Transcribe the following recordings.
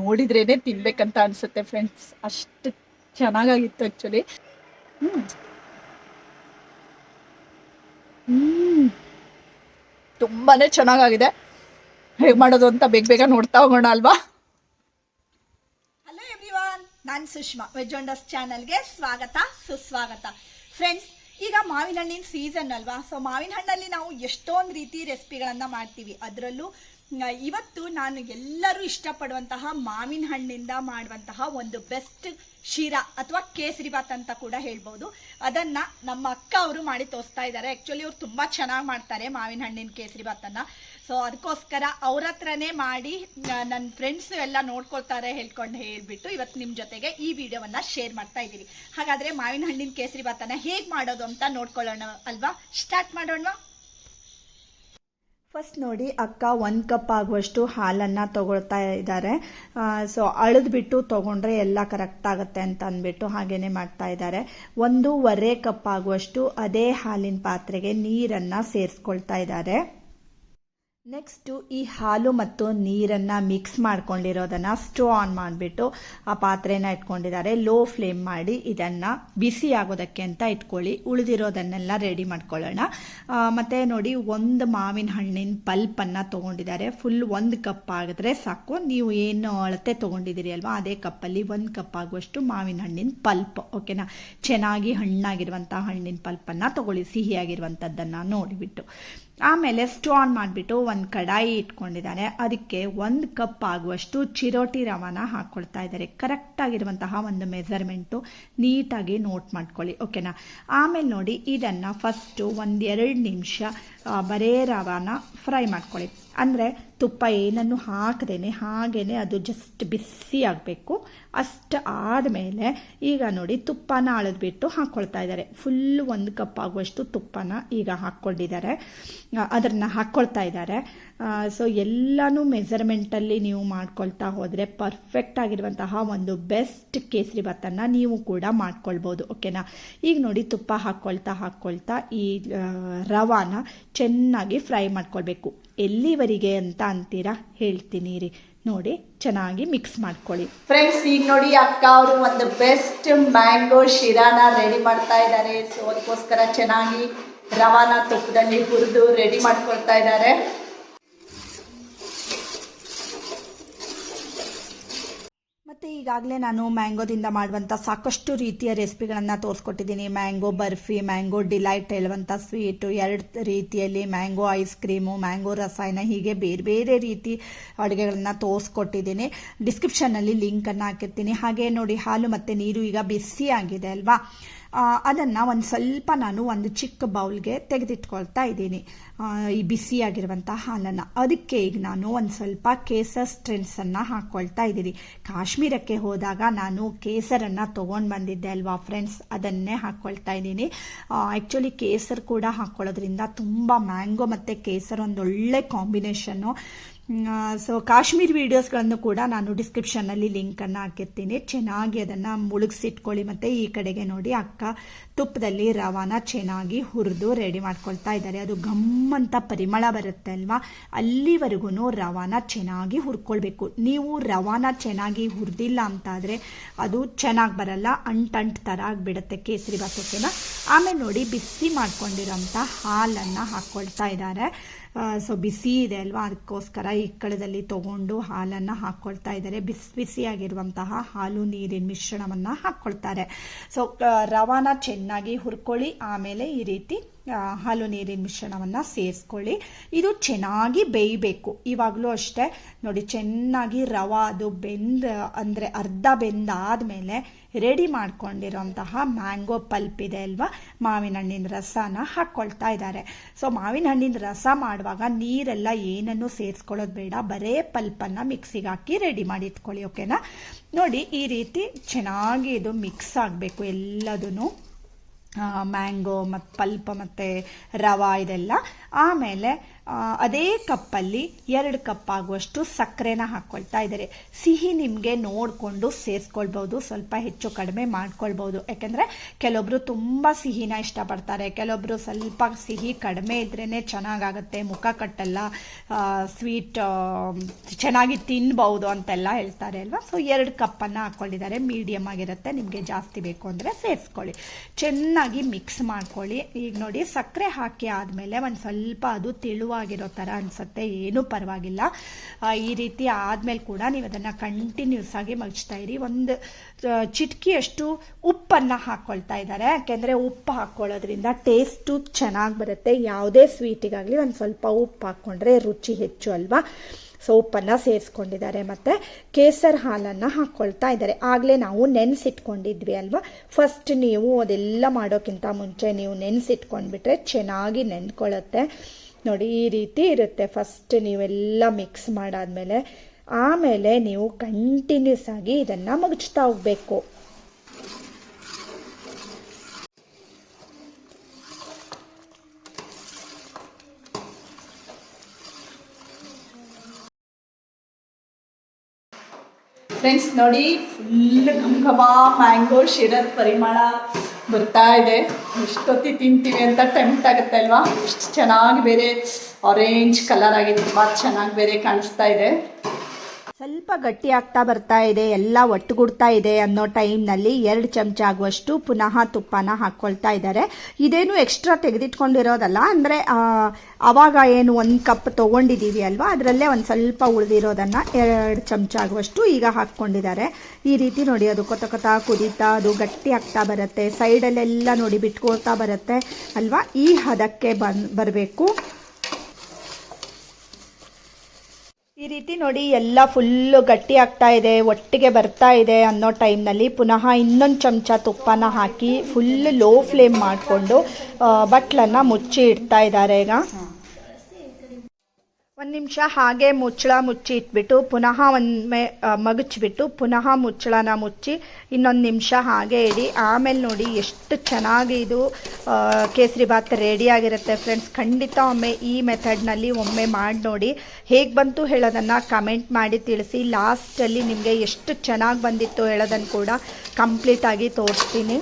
ನೋಡಿದ್ರೇನೆ ತಿನ್ಬೇಕಂತ ಅನ್ಸುತ್ತೆ ಫ್ರೆಂಡ್ಸ್ ಅಷ್ಟು ಚೆನ್ನಾಗಾಗಿತ್ತು ಆಕ್ಚುಲಿ ತುಂಬಾನೇ ಚೆನ್ನಾಗಾಗಿದೆ. ಹೇಗ್ ಮಾಡೋದು ಅಂತ ಬೇಗ ಬೇಗ ನೋಡ್ತಾ ಹೋಗೋಣ ಅಲ್ವಾ? ಹಲೋ ಎವ್ರಿವಾನ್ ನಾನು ಸುಷ್ಮಾ ವೆಜ್ ವಂಡರ್ಸ್ ಚಾನಲ್ಗೆ ಸ್ವಾಗತ, ಸುಸ್ವಾಗತ. ಫ್ರೆಂಡ್ಸ್ ಈಗ ಮಾವಿನ ಹಣ್ಣಿನ ಸೀಸನ್ ಅಲ್ವಾ? ಸೊ ಮಾವಿನ ಹಣ್ಣಲ್ಲಿ ನಾವು ಎಷ್ಟೊಂದು ರೀತಿ ರೆಸಿಪಿಗಳನ್ನು ಮಾಡ್ತೀವಿ. ಅದರಲ್ಲೂ ಇವತ್ತು ನಾನು ಎಲ್ಲರೂ ಇಷ್ಟಪಡುವಂತಹ ಮಾವಿನ ಹಣ್ಣಿಂದ ಮಾಡುವಂತಹ ಒಂದು ಬೆಸ್ಟ್ ಶಿರಾ ಅಥವಾ ಕೇಸರಿ ಬಾತ್ ಅಂತ ಕೂಡ ಹೇಳ್ಬೋದು. ಅದನ್ನ ನಮ್ಮ ಅಕ್ಕ ಅವರು ಮಾಡಿ ತೋರಿಸ್ತಾ ಇದ್ದಾರೆ. ಆಕ್ಚುಲಿ ಅವ್ರು ತುಂಬಾ ಚೆನ್ನಾಗಿ ಮಾಡ್ತಾರೆ ಮಾವಿನ ಹಣ್ಣಿನ ಕೇಸರಿ ಬಾತನ್ನ. ಸೊ ಅದಕ್ಕೋಸ್ಕರ ಅವ್ರ ಹತ್ರನೇ ಮಾಡಿ ನನ್ನ ಫ್ರೆಂಡ್ಸ್ ಎಲ್ಲ ನೋಡ್ಕೊಳ್ತಾರೆ ಹೇಳ್ಕೊಂಡು ಹೇಳ್ಬಿಟ್ಟು ಇವತ್ತು ನಿಮ್ಮ ಜೊತೆಗೆ ಈ ವಿಡಿಯೋವನ್ನ ಶೇರ್ ಮಾಡ್ತಾ ಇದ್ದೀರಿ ಹಾಗಾದ್ರೆ ಮಾವಿನ ಹಣ್ಣಿನ ಕೇಸರಿ ಬಾತನ್ನ ಹೇಗೆ ಮಾಡೋದು ಅಂತ ನೋಡ್ಕೊಳ್ಳೋಣ ಅಲ್ವಾ? ಸ್ಟಾರ್ಟ್ ಮಾಡೋಣ ಫಸ್ಟ್ ನೋಡಿ ಅಕ್ಕ ಒಂದು ಕಪ್ ಆಗುವಷ್ಟು ಹಾಲನ್ನು ತೊಗೊಳ್ತಾ ಇದ್ದಾರೆ. ಸೊ ಅಳದ್ಬಿಟ್ಟು ತೊಗೊಂಡ್ರೆ ಎಲ್ಲ ಕರೆಕ್ಟ್ ಆಗುತ್ತೆ ಅಂತ ಅಂದ್ಬಿಟ್ಟು ಹಾಗೇನೆ ಮಾಡ್ತಾ ಇದ್ದಾರೆ. ಒಂದೂವರೆ ಕಪ್ ಆಗುವಷ್ಟು ಅದೇ ಹಾಲಿನ ಪಾತ್ರೆಗೆ ನೀರನ್ನು ಸೇರಿಸ್ಕೊಳ್ತಾ ಇದ್ದಾರೆ. ನೆಕ್ಸ್ಟು ಈ ಹಾಲು ಮತ್ತು ನೀರನ್ನು ಮಿಕ್ಸ್ ಮಾಡ್ಕೊಂಡಿರೋದನ್ನು ಸ್ಟೋ ಆನ್ ಮಾಡಿಬಿಟ್ಟು ಆ ಪಾತ್ರೆನ ಇಟ್ಕೊಂಡಿದ್ದಾರೆ. ಲೋ ಫ್ಲೇಮ್ ಮಾಡಿ ಇದನ್ನು ಬಿಸಿ ಆಗೋದಕ್ಕೆ ಅಂತ ಇಟ್ಕೊಳ್ಳಿ. ಉಳಿದಿರೋದನ್ನೆಲ್ಲ ರೆಡಿ ಮಾಡ್ಕೊಳ್ಳೋಣ. ಮತ್ತು ನೋಡಿ, ಒಂದು ಮಾವಿನ ಹಣ್ಣಿನ ಪಲ್ಪನ್ನು ತೊಗೊಂಡಿದ್ದಾರೆ. ಫುಲ್ ಒಂದು ಕಪ್ ಆಗಿದ್ರೆ ಸಾಕು. ನೀವು ಏನು ಅಳತೆ ತೊಗೊಂಡಿದ್ದೀರಿ ಅಲ್ವಾ, ಅದೇ ಕಪ್ಪಲ್ಲಿ ಒಂದು ಕಪ್ ಆಗುವಷ್ಟು ಮಾವಿನ ಹಣ್ಣಿನ ಪಲ್ಪ್ ಓಕೆನಾ? ಚೆನ್ನಾಗಿ ಹಣ್ಣಾಗಿರುವಂಥ ಹಣ್ಣಿನ ಪಲ್ಪನ್ನು ತಗೊಳ್ಳಿ. ಸಿಹಿಯಾಗಿರುವಂಥದ್ದನ್ನು ನೋಡಿಬಿಟ್ಟು. ಆಮೇಲೆ ಸ್ಟವ್ ಆನ್ ಮಾಡಿಬಿಟ್ಟು ಒಂದು ಕಡಾಯಿ ಇಟ್ಕೊಂಡಿದ್ದಾರೆ ಅದಕ್ಕೆ ಒಂದು ಕಪ್ ಆಗುವಷ್ಟು ಚಿರೋಟಿ ರವಾನ ಹಾಕ್ಕೊಳ್ತಾ ಇದ್ದಾರೆ. ಕರೆಕ್ಟ್ ಆಗಿರುವಂತಹ ಒಂದು ಮೆಸರ್ಮೆಂಟು ನೀಟಾಗಿ ನೋಟ್ ಮಾಡ್ಕೊಳ್ಳಿ ಓಕೆನಾ ಆಮೇಲೆ ನೋಡಿ, ಇದನ್ನು ಫಸ್ಟು ಒಂದೆರಡು ನಿಮಿಷ ಬರೇ ರವಾನ ಫ್ರೈ ಮಾಡ್ಕೊಳ್ಳಿ. ಅಂದರೆ ತುಪ್ಪ ಏನನ್ನು ಹಾಕದೇನೆ, ಹಾಗೇನೆ ಅದು ಜಸ್ಟ್ ಬಿಸಿ ಆಗಬೇಕು. ಅಷ್ಟು ಆದಮೇಲೆ ಈಗ ನೋಡಿ ತುಪ್ಪನ ಅಳೆದ್ಬಿಟ್ಟು ಹಾಕ್ಕೊಳ್ತಾ ಇದ್ದಾರೆ. ಫುಲ್ ಒಂದು ಕಪ್ ಆಗುವಷ್ಟು ತುಪ್ಪನ ಈಗ ಹಾಕ್ಕೊಂಡಿದ್ದಾರೆ. ಅದನ್ನು ಹಾಕ್ಕೊಳ್ತಾ ಇದ್ದಾರೆ. ಸೊ ಎಲ್ಲನೂ ಮೆಜರ್ಮೆಂಟಲ್ಲಿ ನೀವು ಮಾಡ್ಕೊಳ್ತಾ ಹೋದರೆ ಪರ್ಫೆಕ್ಟ್ ಆಗಿರುವಂತಹ ಒಂದು ಬೆಸ್ಟ್ ಕೇಸರಿ ಭಾತನ್ನು ನೀವು ಕೂಡ ಮಾಡ್ಕೊಳ್ಬೋದು ಓಕೆನಾ ಈಗ ನೋಡಿ ತುಪ್ಪ ಹಾಕ್ಕೊಳ್ತಾ ಹಾಕ್ಕೊಳ್ತಾ ಈ ರವಾನ ಚೆನ್ನಾಗಿ ಫ್ರೈ ಮಾಡ್ಕೊಳ್ಬೇಕು. ಎಲ್ಲಿವರೆಗೆ ಅಂತ ಅಂತೀರಾ ಹೇಳ್ತೀನಿ ರೀ ನೋಡಿ, ಚೆನ್ನಾಗಿ ಮಿಕ್ಸ್ ಮಾಡ್ಕೊಳ್ಳಿ. ಫ್ರೆಂಡ್ಸ್ ಈಗ ನೋಡಿ ಅಕ್ಕ ಅವರು ಒಂದು ಬೆಸ್ಟ್ ಮ್ಯಾಂಗೋ ಶಿರಾನ ರೆಡಿ ಮಾಡ್ತಾ ಇದ್ದಾರೆ. ಸೊ ಅದಕ್ಕೋಸ್ಕರ ಚೆನ್ನಾಗಿ ರವಾನ ತುಪ್ಪದಲ್ಲಿ ಹುರಿದು ರೆಡಿ ಮಾಡ್ಕೊಳ್ತಾ ಇದ್ದಾರೆ. ಮತ್ತು ಈಗಾಗಲೇ ನಾನು ಮ್ಯಾಂಗೋದಿಂದ ಮಾಡುವಂಥ ಸಾಕಷ್ಟು ರೀತಿಯ ರೆಸಿಪಿಗಳನ್ನು ತೋರಿಸ್ಕೊಟ್ಟಿದ್ದೀನಿ. ಮ್ಯಾಂಗೋ ಬರ್ಫಿ, ಮ್ಯಾಂಗೋ ಡಿಲೈಟ್ ಹೇಳುವಂಥ ಸ್ವೀಟು ಎರಡು ರೀತಿಯಲ್ಲಿ ಮ್ಯಾಂಗೋ ಐಸ್ ಕ್ರೀಮು ಮ್ಯಾಂಗೋ ರಸಾಯನ ಹೀಗೆ ಬೇರೆ ಬೇರೆ ರೀತಿ ಅಡುಗೆಗಳನ್ನು ತೋರಿಸ್ಕೊಟ್ಟಿದ್ದೀನಿ. ಡಿಸ್ಕ್ರಿಪ್ಷನ್ನಲ್ಲಿ ಲಿಂಕನ್ನು ಹಾಕಿರ್ತೀನಿ. ಹಾಗೆ ನೋಡಿ ಹಾಲು ಮತ್ತು ನೀರು ಈಗ ಬಿಸಿ ಆಗಿದೆ ಅಲ್ವಾ? ಅದನ್ನು ಒಂದು ಸ್ವಲ್ಪ ನಾನು ಒಂದು ಚಿಕ್ಕ ಬೌಲ್ಗೆ ತೆಗೆದಿಟ್ಕೊಳ್ತಾ ಇದ್ದೀನಿ. ಈ ಬಿಸಿಯಾಗಿರುವಂಥ ಹಾಲನ್ನು ಅದಕ್ಕೆ ಈಗ ನಾನು ಒಂದು ಸ್ವಲ್ಪ ಕೇಸರ್ ಸ್ಟ್ರೆಂಟ್ಸನ್ನು ಹಾಕ್ಕೊಳ್ತಾ ಇದ್ದೀನಿ. ಕಾಶ್ಮೀರಕ್ಕೆ ಹೋದಾಗ ನಾನು ಕೇಸರನ್ನು ತೊಗೊಂಡು ಬಂದಿದ್ದೆ ಅಲ್ವಾ ಫ್ರೆಂಡ್ಸ್? ಅದನ್ನೇ ಹಾಕ್ಕೊಳ್ತಾ ಇದ್ದೀನಿ. ಆ್ಯಕ್ಚುಲಿ ಕೇಸರ್ ಕೂಡ ಹಾಕ್ಕೊಳ್ಳೋದ್ರಿಂದ ತುಂಬ ಮ್ಯಾಂಗೋ ಮತ್ತು ಕೇಸರ್ ಒಂದೊಳ್ಳೆ ಕಾಂಬಿನೇಷನ್ನು ಸೊ ಕಾಶ್ಮೀರ್ ವೀಡಿಯೋಸ್ಗಳನ್ನು ಕೂಡ ನಾನು ಡಿಸ್ಕ್ರಿಪ್ಷನ್ನಲ್ಲಿ ಲಿಂಕನ್ನು ಹಾಕಿರ್ತೀನಿ. ಚೆನ್ನಾಗಿ ಅದನ್ನು ಮುಳುಗಿಸಿಟ್ಕೊಳ್ಳಿ ಮತ್ತು ಈ ಕಡೆಗೆ ನೋಡಿ ಅಕ್ಕ ತುಪ್ಪದಲ್ಲಿ ರವಾನ ಚೆನ್ನಾಗಿ ಹುರಿದು ರೆಡಿ ಮಾಡ್ಕೊಳ್ತಾ ಇದ್ದಾರೆ. ಅದು ಗಮ್ಮಂತ ಪರಿಮಳ ಬರುತ್ತೆ ಅಲ್ವಾ? ಅಲ್ಲಿವರೆಗೂ ರವಾನ ಚೆನ್ನಾಗಿ ಹುರ್ಕೊಳ್ಬೇಕು. ನೀವು ರವಾನ ಚೆನ್ನಾಗಿ ಹುರಿದಿಲ್ಲ ಅಂತಾದರೆ ಅದು ಚೆನ್ನಾಗಿ ಬರಲ್ಲ, ಅಂಟಂಟ್ ಥರ ಆಗಿಬಿಡುತ್ತೆ ಕೇಸರಿ ಬಾತಕ್ಕೆನ ಆಮೇಲೆ ನೋಡಿ, ಬಿಸಿ ಮಾಡ್ಕೊಂಡಿರೋಂಥ ಹಾಲನ್ನು ಹಾಕ್ಕೊಳ್ತಾ ಇದ್ದಾರೆ. ಸೊ ಬಿಸಿ ಇದೆ ಅಲ್ವಾ? ಅದಕ್ಕೋಸ್ಕರ ಈ ಇಕ್ಕಳದಲ್ಲಿ ತಗೊಂಡು ಹಾಲನ್ನು ಹಾಕ್ಕೊಳ್ತಾ ಇದ್ದಾರೆ. ಬಿಸಿ ಬಿಸಿಯಾಗಿರುವಂತಹ ಹಾಲು ನೀರಿನ ಮಿಶ್ರಣವನ್ನು ಹಾಕ್ಕೊಳ್ತಾರೆ ಸೊ ರವಾನ ಚೆನ್ನಾಗಿ ಹುರ್ಕೊಳ್ಳಿ, ಆಮೇಲೆ ಈ ರೀತಿ ಹಾಲು ನೀರಿನ ಮಿಶ್ರಣವನ್ನು ಸೇರಿಸ್ಕೊಳ್ಳಿ. ಇದು ಚೆನ್ನಾಗಿ ಬೇಯಬೇಕು. ಇವಾಗಲೂ ಅಷ್ಟೇ. ನೋಡಿ, ಚೆನ್ನಾಗಿ ರವಾ, ಅದು ಬೆಂದ, ಅಂದರೆ ಅರ್ಧ ಬೆಂದಾದಮೇಲೆ ರೆಡಿ ಮಾಡ್ಕೊಂಡಿರೋಂತಹ ಮ್ಯಾಂಗೋ ಪಲ್ಪ್ ಇದೆ ಅಲ್ವಾ? ಮಾವಿನ ಹಣ್ಣಿನ ರಸನ ಹಾಕ್ಕೊಳ್ತಾ ಇದ್ದಾರೆ. ಸೊ ಮಾವಿನ ಹಣ್ಣಿನ ರಸ ಮಾಡುವಾಗ ನೀರೆಲ್ಲ ಏನನ್ನು ಸೇರಿಸ್ಕೊಳ್ಳೋದು ಬೇಡ. ಬರೇ ಪಲ್ಪನ್ನು ಮಿಕ್ಸಿಗೆ ಹಾಕಿ ರೆಡಿ ಮಾಡಿ ಇಟ್ಕೊಳ್ಳಿ, ಓಕೆನಾ? ನೋಡಿ, ಈ ರೀತಿ ಚೆನ್ನಾಗಿ ಇದು ಮಿಕ್ಸ್ ಆಗಬೇಕು ಎಲ್ಲದೂ ಮ್ಯಾಂಗೋ ಮತ್ತು ಪಲ್ಪ ಮತ್ತು ರವಾ ಇದೆಲ್ಲ. ಆಮೇಲೆ ಅದೇ ಕಪ್ಪಲ್ಲಿ ಎರಡು ಕಪ್ ಆಗುವಷ್ಟು ಸಕ್ಕರೆನ ಹಾಕ್ಕೊಳ್ತಾ ಇದ್ದಾರೆ. ಸಿಹಿ ನಿಮಗೆ ನೋಡಿಕೊಂಡು ಸೇರಿಸ್ಕೊಳ್ಬೋದು, ಸ್ವಲ್ಪ ಹೆಚ್ಚು ಕಡಿಮೆ ಮಾಡ್ಕೊಳ್ಬೋದು. ಯಾಕೆಂದರೆ ಕೆಲವೊಬ್ರು ತುಂಬ ಸಿಹಿನ ಇಷ್ಟಪಡ್ತಾರೆ. ಕೆಲವೊಬ್ರು ಸ್ವಲ್ಪ ಸಿಹಿ ಕಡಿಮೆ ಇದ್ರೇ ಚೆನ್ನಾಗಾಗುತ್ತೆ, ಮುಖ ಕಟ್ಟಲ್ಲ ಸ್ವೀಟ್ ಚೆನ್ನಾಗಿ ತಿನ್ಬಹುದು ಅಂತೆಲ್ಲ ಹೇಳ್ತಾರೆ ಅಲ್ವಾ? ಸೊ ಎರಡು ಕಪ್ಪನ್ನು ಹಾಕ್ಕೊಂಡಿದ್ದಾರೆ. ಮೀಡಿಯಮ್ ಆಗಿರುತ್ತೆ, ನಿಮಗೆ ಜಾಸ್ತಿ ಬೇಕು ಅಂದರೆ ಸೇರಿಸ್ಕೊಳ್ಳಿ. ಚೆನ್ನಾಗಿ ಮಿಕ್ಸ್ ಮಾಡ್ಕೊಳ್ಳಿ. ಈಗ ನೋಡಿ, ಸಕ್ಕರೆ ಹಾಕಿ ಆದಮೇಲೆ ಒಂದು ಸ್ವಲ್ಪ ಅದು ತೆಳುವಾಗಿರೋ ಥರ ಅನಿಸುತ್ತೆ, ಏನೂ ಪರವಾಗಿಲ್ಲ. ಈ ರೀತಿ ಆದಮೇಲೆ ಕೂಡ ನೀವು ಅದನ್ನು ಕಂಟಿನ್ಯೂಸ್ ಆಗಿ ಮಗ್ಚ್ತಾ ಇರಿ. ಒಂದು ಚಿಟಕಿಯಷ್ಟು ಉಪ್ಪನ್ನು ಹಾಕ್ಕೊಳ್ತಾ ಇದ್ದಾರೆ ಯಾಕೆಂದರೆ ಉಪ್ಪು ಹಾಕ್ಕೊಳ್ಳೋದ್ರಿಂದ ಟೇಸ್ಟು ಚೆನ್ನಾಗಿ ಬರುತ್ತೆ. ಯಾವುದೇ ಸ್ವೀಟಿಗಾಗಲಿ ಒಂದು ಸ್ವಲ್ಪ ಉಪ್ಪು ಹಾಕ್ಕೊಂಡ್ರೆ ರುಚಿ ಹೆಚ್ಚು ಅಲ್ವಾ? ಸೊ ಉಪ್ಪನ್ನು ಸೇರಿಸ್ಕೊಂಡಿದ್ದಾರೆ. ಮತ್ತು ಕೇಸರ್ ಹಾಲನ್ನು ಹಾಕ್ಕೊಳ್ತಾ ಇದ್ದಾರೆ. ಆಗಲೇ ನಾವು ನೆನೆಸಿಟ್ಕೊಂಡಿದ್ವಿ ಅಲ್ವಾ? ಫಸ್ಟ್ ನೀವು ಅದೆಲ್ಲ ಮಾಡೋಕ್ಕಿಂತ ಮುಂಚೆ ನೀವು ನೆನೆಸಿಟ್ಕೊಂಡ್ಬಿಟ್ರೆ ಚೆನ್ನಾಗಿ ನೆನ್ಕೊಳ್ಳುತ್ತೆ ನೋಡಿ, ಈ ರೀತಿ ಇರುತ್ತೆ. ಫಸ್ಟ್ ನೀವೆಲ್ಲ ಮಿಕ್ಸ್ ಮಾಡಾದ್ಮೇಲೆ, ಆಮೇಲೆ ನೀವು ಕಂಟಿನ್ಯೂಸ್ ಆಗಿ ಇದನ್ನು ಮುಗಿಸ್ತಾ ಹೋಗಬೇಕು. ಫ್ರೆಂಡ್ಸ್ ನೋಡಿ ಫುಲ್ ಘಮ್ ಘಮ ಮ್ಯಾಂಗೋ ಶಿರದ ಪರಿಮಳ ಬರ್ತಾ ಇದೆ. ಎಷ್ಟೊತ್ತಿ ತಿಂತೀವಿ ಅಂತ ಟೆಂಪ್ಟ್ ಆಗುತ್ತೆ ಅಲ್ವಾ? ಇಷ್ಟು ಚೆನ್ನಾಗಿ ಬೇರೆ ಆರೆಂಜ್ ಕಲರ್ ಆಗಿ ತುಂಬ ಚೆನ್ನಾಗಿ ಬೇರೆ ಕಾಣಿಸ್ತಾ ಇದೆ. ಸ್ವಲ್ಪ ಗಟ್ಟಿ ಆಗ್ತಾ ಬರ್ತಾ ಇದೆ, ಎಲ್ಲ ಒಟ್ಟುಗೂಡ್ತಾ ಇದೆ ಅನ್ನೋ ಟೈಮ್ನಲ್ಲಿ ಎರಡು ಚಮಚ ಆಗುವಷ್ಟು ಪುನಃ ತುಪ್ಪನ ಹಾಕ್ಕೊಳ್ತಾ ಇದ್ದಾರೆ. ಇದೇನು ಎಕ್ಸ್ಟ್ರಾ ತೆಗೆದಿಟ್ಕೊಂಡಿರೋದಲ್ಲ, ಅಂದರೆ ಅವಾಗ ಏನು ಒಂದು ಕಪ್ ತೊಗೊಂಡಿದ್ದೀವಿ ಅಲ್ವಾ, ಅದರಲ್ಲೇ ಒಂದು ಸ್ವಲ್ಪ ಉಳಿದಿರೋದನ್ನು ಎರಡು ಚಮಚ ಆಗುವಷ್ಟು ಈಗ ಹಾಕ್ಕೊಂಡಿದ್ದಾರೆ. ಈ ರೀತಿ ನೋಡಿ, ಅದು ಕೊತ ಕೊತ ಕುದೀತಾ, ಅದು ಗಟ್ಟಿ ಆಗ್ತಾ ಬರುತ್ತೆ, ಸೈಡಲ್ಲೆಲ್ಲ ನೋಡಿ ಬಿಟ್ಕೊಳ್ತಾ ಬರುತ್ತೆ ಅಲ್ವಾ? ಈ ಹದಕ್ಕೆ ಬನ್, ಬರಬೇಕು. ಈ ರೀತಿ ನೋಡಿ ಎಲ್ಲ ಫುಲ್ಲು ಗಟ್ಟಿ ಆಗ್ತಾ ಇದೆ, ಒಟ್ಟಿಗೆ ಬರ್ತಾ ಇದೆ ಅನ್ನೋ ಟೈಮ್ನಲ್ಲಿ ಪುನಃ ಇನ್ನೊಂದು ಚಮಚ ತುಪ್ಪನ ಹಾಕಿ ಫುಲ್ ಲೋ ಫ್ಲೇಮ್ ಮಾಡಿಕೊಂಡು ಬಟ್ಲನ್ನು ಮುಚ್ಚಿ ಇಡ್ತಾ ಇದ್ದಾರೆ ಈಗ. ಒಂದು ನಿಮಿಷ ಹಾಗೆ ಮುಚ್ಚಳ ಮುಚ್ಚಿ ಇಟ್ಬಿಟ್ಟು, ಪುನಃ ಒಮ್ಮೆ ಮಗಚ್ಬಿಟ್ಟು, ಪುನಃ ಮುಚ್ಚಳನ ಮುಚ್ಚಿ, ಇನ್ನೊಂದು ನಿಮಿಷ ಹಾಗೆ ಇಡಿ. ಆಮೇಲೆ ನೋಡಿ ಎಷ್ಟು ಚೆನ್ನಾಗಿ ಇದು ಕೇಸರಿ ಬಾತ್ ರೆಡಿ ಆಗಿರುತ್ತೆ ಫ್ರೆಂಡ್ಸ್. ಖಂಡಿತ ಒಮ್ಮೆ ಈ ಮೆಥಡ್ನಲ್ಲಿ ಒಮ್ಮೆ ಮಾಡಿ ನೋಡಿ. ಹೇಗೆ ಬಂತು ಹೇಳೋದನ್ನು ಕಮೆಂಟ್ ಮಾಡಿ ತಿಳಿಸಿ. ಲಾಸ್ಟಲ್ಲಿ ನಿಮಗೆ ಎಷ್ಟು ಚೆನ್ನಾಗಿ ಬಂದಿತ್ತು ಹೇಳೋದನ್ನು ಕೂಡ ಕಂಪ್ಲೀಟಾಗಿ ತೋರಿಸ್ತೀನಿ.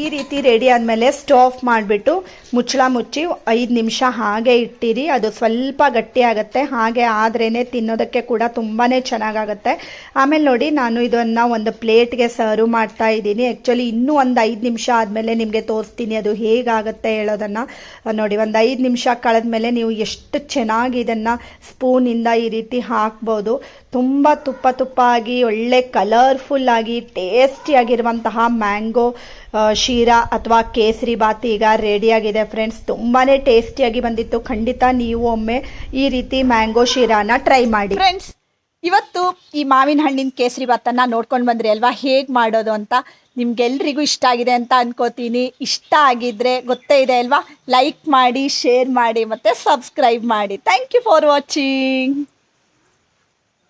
ಈ ರೀತಿ ರೆಡಿ ಆದಮೇಲೆ ಸ್ಟೋವ್ ಮಾಡಿಬಿಟ್ಟು ಮುಚ್ಚಳ ಮುಚ್ಚಿ ಐದು ನಿಮಿಷ ಹಾಗೆ ಇಟ್ಟಿರಿ. ಅದು ಸ್ವಲ್ಪ ಗಟ್ಟಿ ಆಗುತ್ತೆ. ಹಾಗೆ ಆದ್ರೇ ತಿನ್ನೋದಕ್ಕೆ ಕೂಡ ತುಂಬಾ ಚೆನ್ನಾಗಾಗುತ್ತೆ. ಆಮೇಲೆ ನೋಡಿ ನಾನು ಇದನ್ನು ಒಂದು ಪ್ಲೇಟ್ಗೆ ಸರ್ವ್ ಮಾಡ್ತಾ ಇದ್ದೀನಿ. ಆ್ಯಕ್ಚುಲಿ ಇನ್ನೂ ಒಂದು ಐದು ನಿಮಿಷ ಆದಮೇಲೆ ನಿಮಗೆ ತೋರಿಸ್ತೀನಿ ಅದು ಹೇಗಾಗುತ್ತೆ ಹೇಳೋದನ್ನು. ನೋಡಿ ಒಂದು ಐದು ನಿಮಿಷ ಕಳೆದ್ಮೇಲೆ ನೀವು ಎಷ್ಟು ಚೆನ್ನಾಗಿ ಇದನ್ನು ಸ್ಪೂನಿಂದ ಈ ರೀತಿ ಹಾಕ್ಬೋದು. ತುಂಬ ತುಪ್ಪ ತುಪ್ಪ ಆಗಿ ಒಳ್ಳೆ ಕಲರ್ಫುಲ್ ಆಗಿ ಟೇಸ್ಟಿಯಾಗಿರುವಂತಹ ಮ್ಯಾಂಗೋ ಶೀರಾ ಅಥವಾ ಕೇಸರಿ ಬಾತ್ ಈಗ ರೆಡಿಯಾಗಿದೆ ಫ್ರೆಂಡ್ಸ್ ತುಂಬಾ ಟೇಸ್ಟಿಯಾಗಿ ಬಂದಿತ್ತು. ಖಂಡಿತ ನೀವು ಒಮ್ಮೆ ಈ ರೀತಿ ಮ್ಯಾಂಗೋ ಶೀರಾನ ಟ್ರೈ ಮಾಡಿ. ಫ್ರೆಂಡ್ಸ್ ಇವತ್ತು ಈ ಮಾವಿನ ಹಣ್ಣಿನ ಕೇಸರಿ ಭಾತನ್ನು ನೋಡ್ಕೊಂಡು ಬಂದ್ರಿ ಅಲ್ವಾ? ಹೇಗೆ ಮಾಡೋದು ಅಂತ ನಿಮ್ಗೆಲ್ರಿಗೂ ಇಷ್ಟ ಆಗಿದೆ ಅಂತ ಅನ್ಕೋತೀನಿ. ಇಷ್ಟ ಆಗಿದ್ರೆ ಗೊತ್ತೇ ಇದೆ ಅಲ್ವಾ? ಲೈಕ್ ಮಾಡಿ ಶೇರ್ ಮಾಡಿ ಮತ್ತು ಸಬ್ಸ್ಕ್ರೈಬ್ ಮಾಡಿ. Thank you for watching